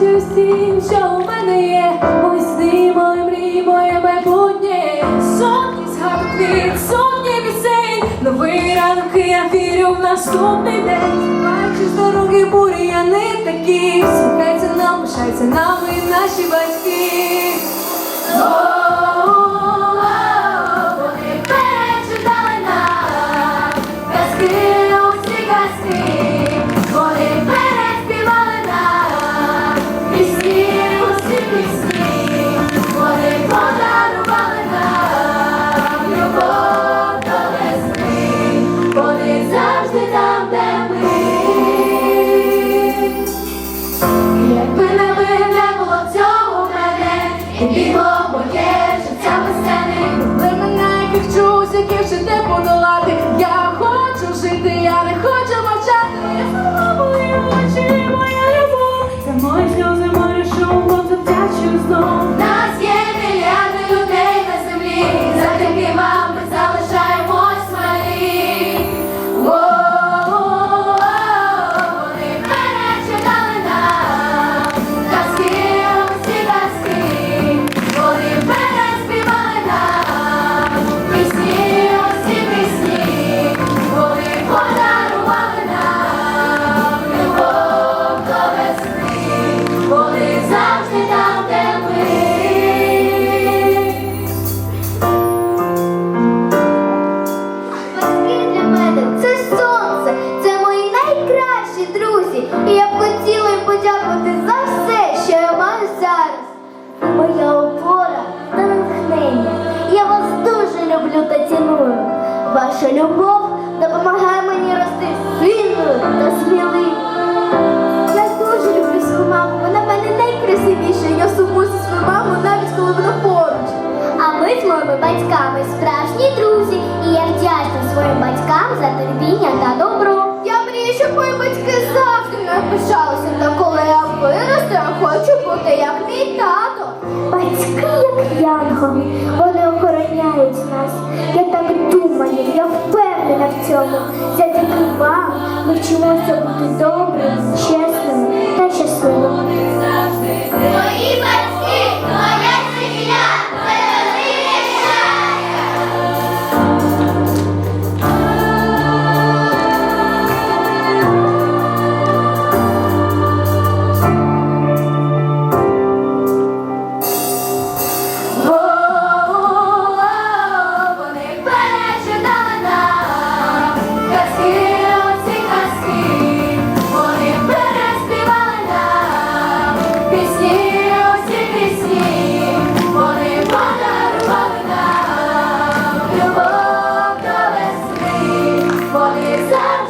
бачу всім, що у мене є. Мої сни, мої мрії, моє майбутнє. Сотні згадок від сотні пісень. Новий ранок, я вірю в наступний день. Бачу з дороги бурі, я не такі. Слухайте нам, пишаються нами наші батьки. Вони перечитали нам казки, усі казки, і бігло моє життя без сцени. Мене яких чусиків ще не подолати. Я хочу жити, я не хочу мовчати. Моє мої очі, моя любов. Це мої сльози, моє шум, бо завдячую знов. Люблю та ціную. Ваша любов допомагає мені рости сильною та сміливою. Я дуже люблю свою маму, вона в мене найкрасивіша. Я сумую свою маму навіть коли вона поруч. А ми з моїми батьками справжні друзі, і я вдячна своїм батькам за терпіння та добро. Я мрію, щоб мої батьки завжди мною пишалися, та коли я виросту, я хочу бути як мій тато. Батьки, як янголи, вони охороняють нас. Я так думаю, я впевнена в цьому. Завдяки вам ми вчимося бути добрими, чесними та щасливими. Нам